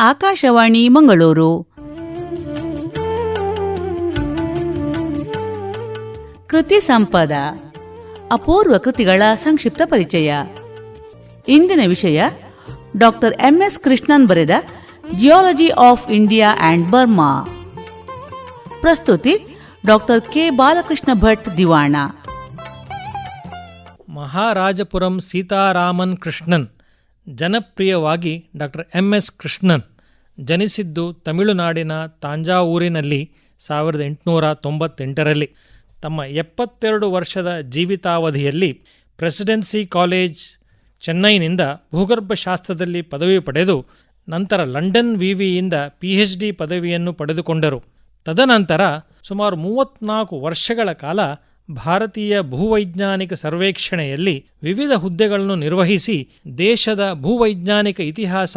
ಆಕಾಶವಾಣಿ ಮಂಗಳೂರು. ಕೃತಿ ಸಂಪದ, ಅಪೂರ್ವ ಕೃತಿಗಳ ಸಂಕ್ಷಿಪ್ತ ಪರಿಚಯ. ಇಂದಿನ ವಿಷಯ, ಡಾಕ್ಟರ್ ಎಂಎಸ್ ಕೃಷ್ಣನ್ ಬರೆದ geology of India and Burma. ಪ್ರಸ್ತುತಿ, ಡಾಕ್ಟರ್ ಕೆ ಬಾಲಕೃಷ್ಣ ಭಟ್ ದಿವಾಣ. ಮಹಾರಾಜಪುರಂ ಸೀತಾರಾಮನ್ ಕೃಷ್ಣನ್. ಜನಪ್ರಿಯವಾಗಿ ಡಾಕ್ಟರ್ ಎಂ ಎಸ್ ಕೃಷ್ಣನ್ ಜನಿಸಿದ್ದು ತಮಿಳುನಾಡಿನ ತಾಂಜಾವೂರಿನಲ್ಲಿ ಸಾವಿರದ ಎಂಟುನೂರ ತೊಂಬತ್ತೆಂಟರಲ್ಲಿ. ತಮ್ಮ ಎಪ್ಪತ್ತೆರಡು ವರ್ಷದ ಜೀವಿತಾವಧಿಯಲ್ಲಿ ಪ್ರೆಸಿಡೆನ್ಸಿ ಕಾಲೇಜ್ ಚೆನ್ನೈನಿಂದ ಭೂಗರ್ಭಶಾಸ್ತ್ರದಲ್ಲಿ ಪದವಿ ಪಡೆದು ನಂತರ ಲಂಡನ್ ವಿವಿಯಿಂದ ಪಿಎಚ್ ಡಿ ಪದವಿಯನ್ನು ಪಡೆದುಕೊಂಡರು. ತದನಂತರ ಸುಮಾರು ಮೂವತ್ನಾಲ್ಕು ವರ್ಷಗಳ ಕಾಲ ಭಾರತೀಯ ಭೂವೈಜ್ಞಾನಿಕ ಸರ್ವೇಕ್ಷಣೆಯಲ್ಲಿ ವಿವಿಧ ಹುದ್ದೆಗಳನ್ನು ನಿರ್ವಹಿಸಿ ದೇಶದ ಭೂವೈಜ್ಞಾನಿಕ ಇತಿಹಾಸ,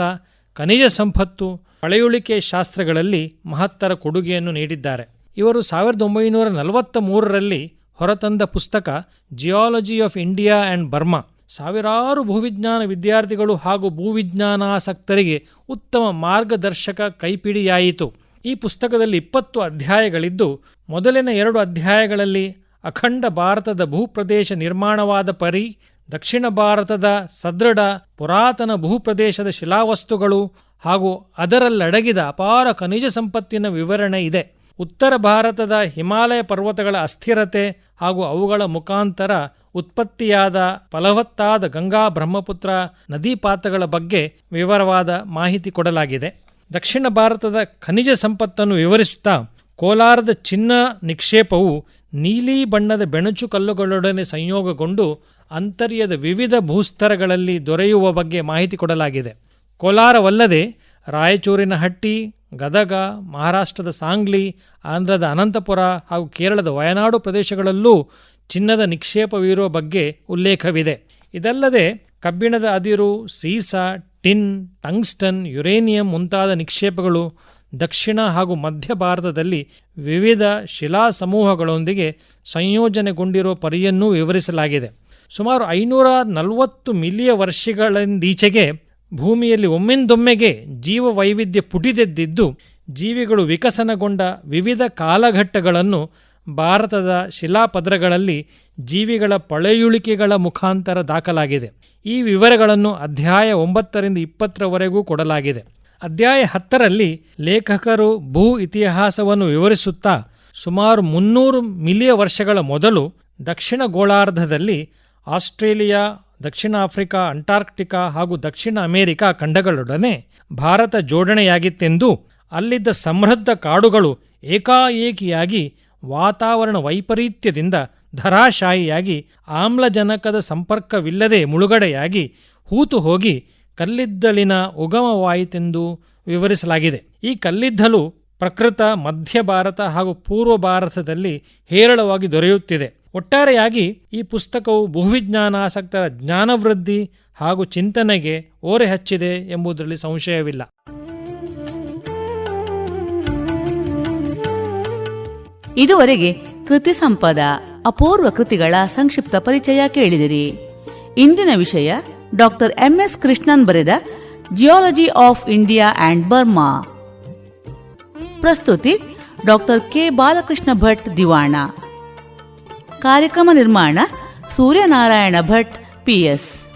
ಖನಿಜ ಸಂಪತ್ತು, ಪಳೆಯುಳಿಕೆ ಶಾಸ್ತ್ರಗಳಲ್ಲಿ ಮಹತ್ತರ ಕೊಡುಗೆಯನ್ನು ನೀಡಿದ್ದಾರೆ. ಇವರು ಸಾವಿರದ ಒಂಬೈನೂರ ನಲವತ್ತ ಮೂರರಲ್ಲಿ ಹೊರತಂದ ಪುಸ್ತಕ geology of India and Burma ಸಾವಿರಾರು ಭೂವಿಜ್ಞಾನ ವಿದ್ಯಾರ್ಥಿಗಳು ಹಾಗೂ ಭೂವಿಜ್ಞಾನಾಸಕ್ತರಿಗೆ ಉತ್ತಮ ಮಾರ್ಗದರ್ಶಕ ಕೈಪಿಡಿಯಾಯಿತು. ಈ ಪುಸ್ತಕದಲ್ಲಿ ಇಪ್ಪತ್ತು ಅಧ್ಯಾಯಗಳಿದ್ದು, ಮೊದಲಿನ ಎರಡು ಅಧ್ಯಾಯಗಳಲ್ಲಿ ಅಖಂಡ ಭಾರತದ ಭೂಪ್ರದೇಶ ನಿರ್ಮಾಣವಾದ ಪರಿ, ದಕ್ಷಿಣ ಭಾರತದ ಸದೃಢ, ಪುರಾತನ ಭೂಪ್ರದೇಶದ ಶಿಲಾವಸ್ತುಗಳು ಹಾಗೂ ಅದರಲ್ಲಡಗಿದ ಅಪಾರ ಖನಿಜ ಸಂಪತ್ತಿನ ವಿವರಣೆ ಇದೆ. ಉತ್ತರ ಭಾರತದ ಹಿಮಾಲಯ ಪರ್ವತಗಳ ಅಸ್ಥಿರತೆ ಹಾಗೂ ಅವುಗಳ ಮುಖಾಂತರ ಉತ್ಪತ್ತಿಯಾದ ಫಲವತ್ತಾದ ಗಂಗಾ ಬ್ರಹ್ಮಪುತ್ರ ನದೀಪಾತಗಳ ಬಗ್ಗೆ ವಿವರವಾದ ಮಾಹಿತಿ ಕೊಡಲಾಗಿದೆ. ದಕ್ಷಿಣ ಭಾರತದ ಖನಿಜ ಸಂಪತ್ತನ್ನು ವಿವರಿಸುತ್ತಾ ಕೋಲಾರದ ಚಿನ್ನ ನಿಕ್ಷೇಪವು ನೀಲಿ ಬಣ್ಣದ ಬೆಣಚು ಕಲ್ಲುಗಳೊಡನೆ ಸಂಯೋಗಗೊಂಡು ಅಂತರ್ಯದ ವಿವಿಧ ಭೂಸ್ತರಗಳಲ್ಲಿ ದೊರೆಯುವ ಬಗ್ಗೆ ಮಾಹಿತಿ ಕೊಡಲಾಗಿದೆ. ಕೋಲಾರವಲ್ಲದೆ ರಾಯಚೂರಿನ ಹಟ್ಟಿ, ಗದಗ, ಮಹಾರಾಷ್ಟ್ರದ ಸಾಂಗ್ಲಿ, ಆಂಧ್ರದ ಅನಂತಪುರ ಹಾಗೂ ಕೇರಳದ ವಯನಾಡು ಪ್ರದೇಶಗಳಲ್ಲೂ ಚಿನ್ನದ ನಿಕ್ಷೇಪವಿರುವ ಬಗ್ಗೆ ಉಲ್ಲೇಖವಿದೆ. ಇದಲ್ಲದೆ ಕಬ್ಬಿಣದ ಅದಿರು, ಸೀಸ, ಟಿನ್, ಟಂಗ್ಸ್ಟನ್, ಯುರೇನಿಯಂ ಮುಂತಾದ ನಿಕ್ಷೇಪಗಳು ದಕ್ಷಿಣ ಹಾಗೂ ಮಧ್ಯ ಭಾರತದಲ್ಲಿ ವಿವಿಧ ಶಿಲಾ ಸಮೂಹಗಳೊಂದಿಗೆ ಸಂಯೋಜನೆಗೊಂಡಿರುವ ಪರಿಯನ್ನೂ ವಿವರಿಸಲಾಗಿದೆ. ಸುಮಾರು ಐನೂರ ನಲವತ್ತು ಮಿಲಿಯ ವರ್ಷಗಳಿಂದೀಚೆಗೆ ಭೂಮಿಯಲ್ಲಿ ಒಮ್ಮೆಂದೊಮ್ಮೆಗೆ ಜೀವ ವೈವಿಧ್ಯ ಪುಟಿದೆದ್ದಿದ್ದು, ಜೀವಿಗಳು ವಿಕಸನಗೊಂಡ ವಿವಿಧ ಕಾಲಘಟ್ಟಗಳನ್ನು ಭಾರತದ ಶಿಲಾಪದ್ರಗಳಲ್ಲಿ ಜೀವಿಗಳ ಪಳೆಯುಳಿಕೆಗಳ ಮುಖಾಂತರ ದಾಖಲಾಗಿದೆ. ಈ ವಿವರಗಳನ್ನು ಅಧ್ಯಾಯ ಒಂಬತ್ತರಿಂದ ಇಪ್ಪತ್ತರವರೆಗೂ ಕೊಡಲಾಗಿದೆ. ಅಧ್ಯಾಯ ಹತ್ತರಲ್ಲಿ ಲೇಖಕರು ಭೂ ಇತಿಹಾಸವನ್ನು ವಿವರಿಸುತ್ತಾ ಸುಮಾರು ಮುನ್ನೂರು ಮಿಲಿಯ ವರ್ಷಗಳ ಮೊದಲು ದಕ್ಷಿಣ ಗೋಳಾರ್ಧದಲ್ಲಿ ಆಸ್ಟ್ರೇಲಿಯಾ, ದಕ್ಷಿಣ ಆಫ್ರಿಕಾ, ಅಂಟಾರ್ಕ್ಟಿಕಾ ಹಾಗೂ ದಕ್ಷಿಣ ಅಮೆರಿಕಾ ಖಂಡಗಳೊಡನೆ ಭಾರತ ಜೋಡಣೆಯಾಗಿತ್ತೆಂದು ಅಲ್ಲಿದ್ದ ಸಮೃದ್ಧ ಕಾಡುಗಳು ಏಕಾಏಕಿಯಾಗಿ ವಾತಾವರಣ ವೈಪರೀತ್ಯದಿಂದ ಧರಾಶಾಹಿಯಾಗಿ ಆಮ್ಲಜನಕದ ಸಂಪರ್ಕವಿಲ್ಲದೆ ಮುಳುಗಡೆಯಾಗಿ ಹೂತು ಹೋಗಿ ಕಲ್ಲಿದ್ದಲಿನ ಉಗಮವಾಯಿತೆಂದು ವಿವರಿಸಲಾಗಿದೆ. ಈ ಕಲ್ಲಿದ್ದಲು ಪ್ರಕೃತ ಮಧ್ಯ ಭಾರತ ಹಾಗೂ ಪೂರ್ವ ಭಾರತದಲ್ಲಿ ಹೇರಳವಾಗಿ ದೊರೆಯುತ್ತಿದೆ. ಒಟ್ಟಾರೆಯಾಗಿ ಈ ಪುಸ್ತಕವು ಭೂವಿಜ್ಞಾನಾಸಕ್ತರ ಜ್ಞಾನವೃದ್ಧಿ ಹಾಗೂ ಚಿಂತನೆಗೆ ಓರೆ ಹಚ್ಚಿದೆ ಎಂಬುದರಲ್ಲಿ ಸಂಶಯವಿಲ್ಲ. ಇದುವರೆಗೆ ಕೃತಿ ಸಂಪದ ಅಪೂರ್ವ ಕೃತಿಗಳ ಸಂಕ್ಷಿಪ್ತ ಪರಿಚಯ ಕೇಳಿದಿರಿ. ಇಂದಿನ ವಿಷಯ ಡಾಕ್ಟರ್ ಎಂಎಸ್ ಕೃಷ್ಣನ್ ಬರೆದ geology of India and Burma ಪ್ರಸ್ತುತಿ ಡಾಕ್ಟರ್ ಕೆ ಬಾಲಕೃಷ್ಣ ಭಟ್ ದಿವಾಣ. ಕಾರ್ಯಕ್ರಮ ನಿರ್ಮಾಣ ಸೂರ್ಯನಾರಾಯಣ ಭಟ್ ಪಿಎಸ್